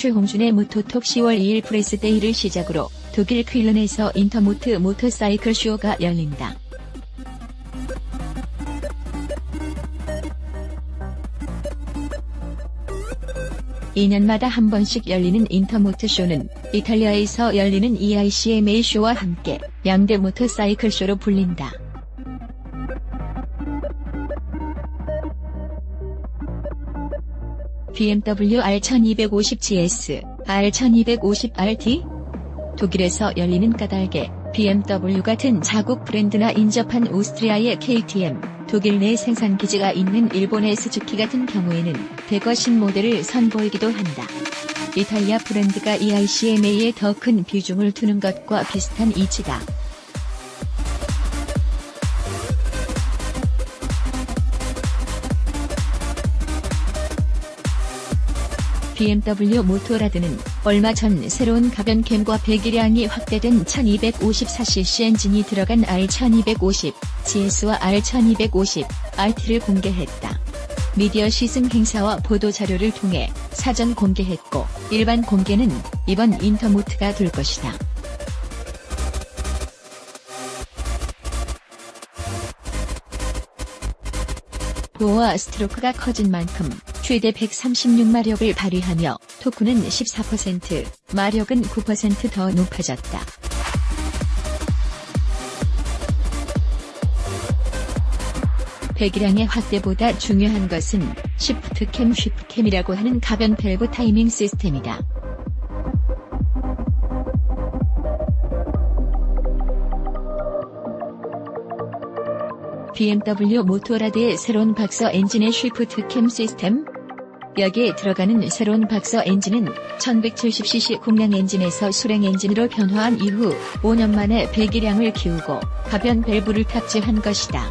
최홍준의 모토톡 10월 2일 프레스데이를 시작으로 독일 퀼른에서 인터모트 모터사이클 쇼가 열린다. (2년마다) 한 번씩 열리는 인터모트 쇼는 이탈리아에서 열리는 EICMA 쇼와 함께 양대 모터사이클 쇼로 불린다. BMW R1250GS, R1250RT? 독일에서 열리는 까닭에 BMW 같은 자국 브랜드나 인접한 오스트리아의 KTM, 독일 내 생산 기지가 있는 일본의 스즈키 같은 경우에는 대거 신모델을 선보이기도 한다. 이탈리아 브랜드가 EICMA에 더 큰 비중을 두는 것과 비슷한 이치다. BMW 모토라드는 얼마 전 새로운 가변 캠과 배기량이 확대된 1254cc 엔진이 들어간 R1250 GS와 R1250 RT를 공개했다. 미디어 시승 행사와 보도 자료를 통해 사전 공개했고 일반 공개는 이번 인터모트가 될 것이다. 도어와 스트로크가 커진 만큼 최대 136마력을 발휘하며 토크는 14%, 마력은 9%더 높아졌다. 배기량의 확대보다 중요한 것은 시프트캠 쉬프캠이라고 하는 가변 밸브 타이밍 시스템이다. BMW 모토라드의 새로운 박서 엔진의 쉬프트 캠 시스템? 여기에 들어가는 새로운 박서 엔진은 1170cc 공량 엔진에서 수랭 엔진으로 변화한 이후 5년 만에 배기량을 키우고 가변 밸브를 탑재한 것이다.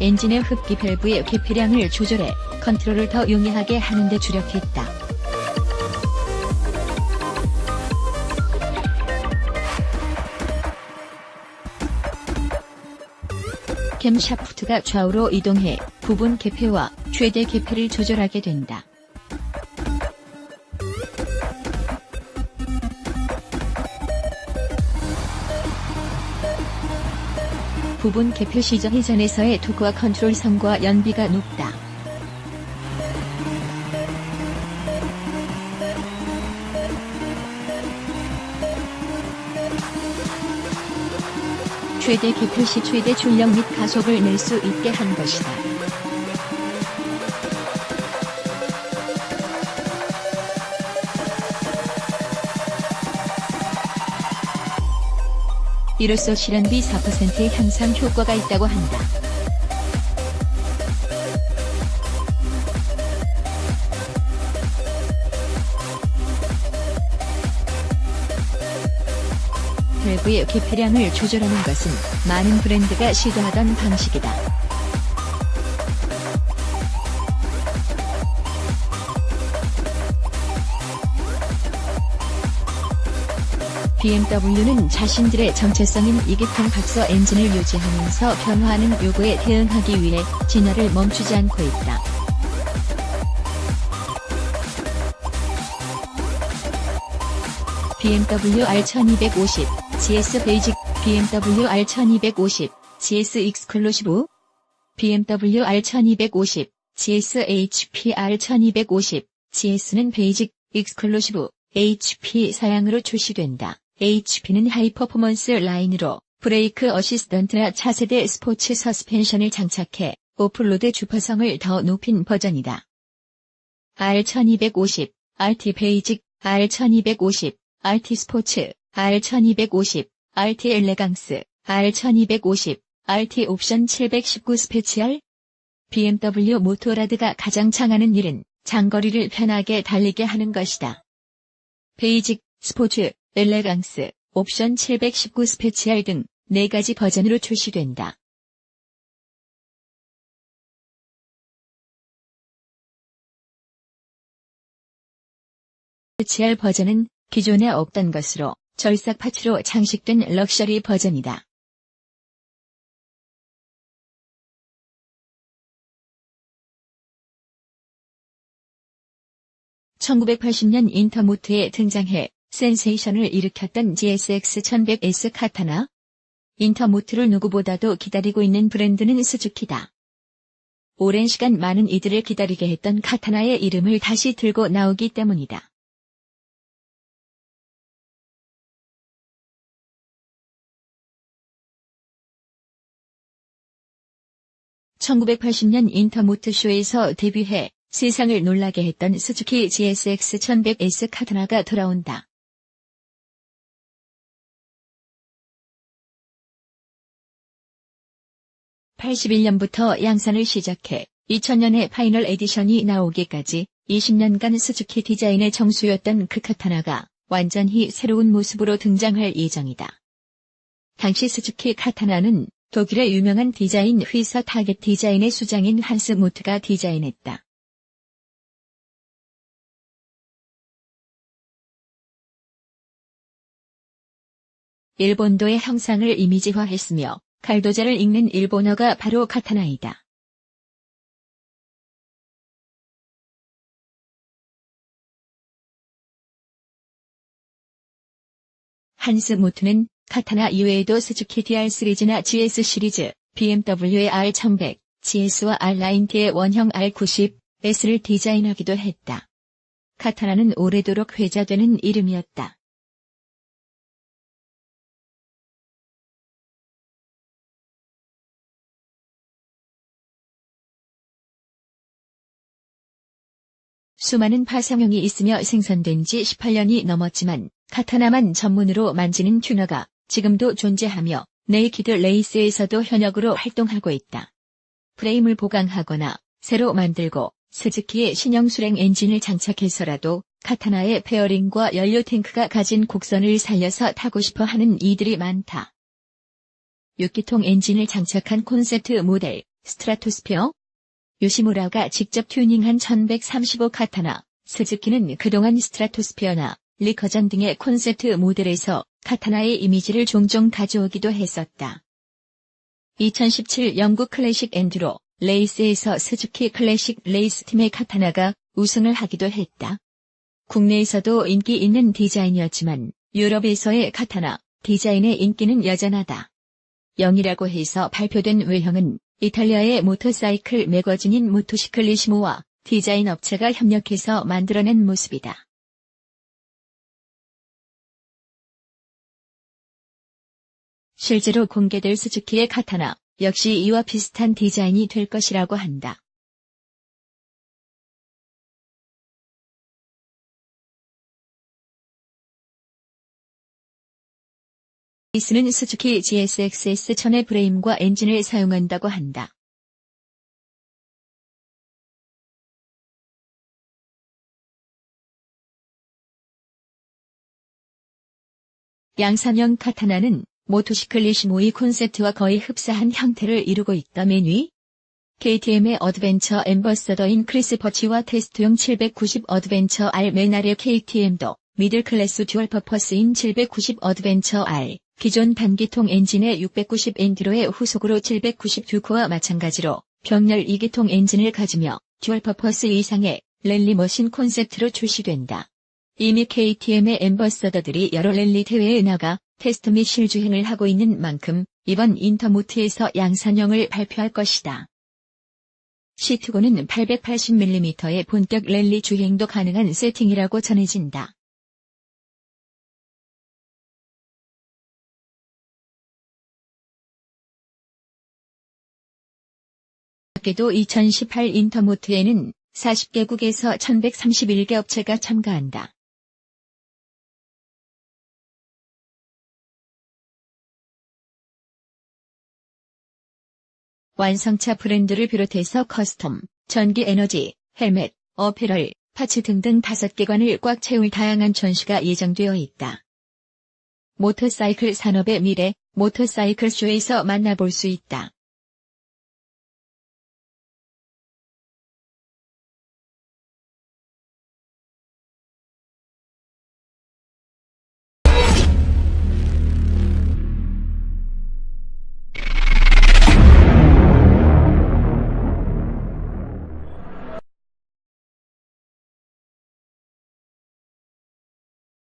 엔진의 흡기 밸브의 개폐량을 조절해 컨트롤을 더 용이하게 하는 데 주력했다. 캠 샤프트가 좌우로 이동해 부분 개폐와 최대 개폐를 조절하게 된다. 부분 개폐 시저 회전에서의 토크와 컨트롤 성과 연비가 높다. 최대 개표 시 최대 출력 및 가속을 낼 수 있게 한 것이다. 이로써 실현비 4%의 향상 효과가 있다고 한다. 밸브의 개폐량을 조절하는 것은 많은 브랜드가 시도하던 방식이다. BMW는 자신들의 정체성인 이기통 박서 엔진을 유지하면서 변화하는 요구에 대응하기 위해 진화를 멈추지 않고 있다. BMW R1250, GS 베이직, BMW R1250, GS 익스클루시브, BMW R1250, GS HP R1250, GS는 베이직, 익스클루시브, HP 사양으로 출시된다. HP는 하이퍼포먼스 라인으로 브레이크 어시스턴트나 차세대 스포츠 서스펜션을 장착해 오프로드 주파성을 더 높인 버전이다. R1250, RT 베이직, R1250, RT 스포츠, R1250, RT 엘레강스, R1250, RT 옵션 719 스페치얼? BMW 모토라드가 가장 창하는 일은 장거리를 편하게 달리게 하는 것이다. 베이직, 스포츠, 엘레강스, 옵션 719 스페치얼 등 4가지 버전으로 출시된다. 스페치얼 버전은 기존에 없던 것으로 절삭 파츠로 장식된 럭셔리 버전이다. 1980년 인터모트에 등장해 센세이션을 일으켰던 GSX-1100S 카타나. 인터모트를 누구보다도 기다리고 있는 브랜드는 스즈키다. 오랜 시간 많은 이들을 기다리게 했던 카타나의 이름을 다시 들고 나오기 때문이다. 1980년 인터모트 쇼에서 데뷔해 세상을 놀라게 했던 스즈키 GSX 1100S 카타나가 돌아온다. (81 년부터) 양산을 시작해 2000년에 파이널 에디션이 나오기까지 20년간 스즈키 디자인의 정수였던 그 카타나가 완전히 새로운 모습으로 등장할 예정이다. 당시 스즈키 카타나는 독일의 유명한 디자인 회사 타겟 디자인의 수장인 한스 모트가 디자인했다. 일본도의 형상을 이미지화했으며 칼도자를 읽는 일본어가 바로 카타나이다. 한스 모트는 카타나 이외에도 스즈키 DR 시리즈나 GS 시리즈, BMW의 R1100, GS와 R90의 원형 R90, S를 디자인하기도 했다. 카타나는 오래도록 회자되는 이름이었다. 수많은 파상형이 있으며 생산된 지 18년이 넘었지만 카타나만 전문으로 만지는 튜너가 지금도 존재하며 네이키드 레이스에서도 현역으로 활동하고 있다. 프레임을 보강하거나 새로 만들고 스즈키의 신형 수랭 엔진을 장착해서라도 카타나의 페어링과 연료 탱크가 가진 곡선을 살려서 타고 싶어 하는 이들이 많다. 6기통 엔진을 장착한 콘셉트 모델 스트라토스피어 요시무라가 직접 튜닝한 1135 카타나 스즈키는 그동안 스트라토스피어나 리커전 등의 콘셉트 모델에서 카타나의 이미지를 종종 가져오기도 했었다. 2017 영국 클래식 엔드로 레이스에서 스즈키 클래식 레이스 팀의 카타나가 우승을 하기도 했다. 국내에서도 인기 있는 디자인이었지만 유럽에서의 카타나 디자인의 인기는 여전하다. 0이라고 해서 발표된 외형은 이탈리아의 모터사이클 매거진인 모토시클리시모와 디자인 업체가 협력해서 만들어낸 모습이다. 실제로 공개될 스즈키의 카타나 역시 이와 비슷한 디자인이 될 것이라고 한다. 이스는 스즈키 GSX-S 천의 브레임과 엔진을 사용한다고 한다. 양산형 카타나는 모토시클리시모의 콘셉트와 거의 흡사한 형태를 이루고 있다 맨위 KTM의 어드벤처 엠버서더인 크리스 버치와 테스트용 790 어드벤처 R 맨 아래 KTM도 미들 클래스 듀얼 퍼퍼스인 790 어드벤처 R 기존 단기통 엔진의 690 엔드로의 후속으로 790 듀코와 마찬가지로 병렬 2기통 엔진을 가지며 듀얼 퍼퍼스 이상의 랠리 머신 콘셉트로 출시된다. 이미 KTM의 엠버서더들이 여러 랠리 대회에 나가 테스트 및 실주행을 하고 있는 만큼 이번 인터모트에서 양산형을 발표할 것이다. 시트고는 880mm의 본격 랠리 주행도 가능한 세팅이라고 전해진다. 밖에도 2018 인터모트에는 40개국에서 1131개 업체가 참가한다. 완성차 브랜드를 비롯해서 커스텀, 전기 에너지, 헬멧, 어페럴, 파츠 등등 다섯 개관을 꽉 채울 다양한 전시가 예정되어 있다. 모터사이클 산업의 미래, 모터사이클 쇼에서 만나볼 수 있다.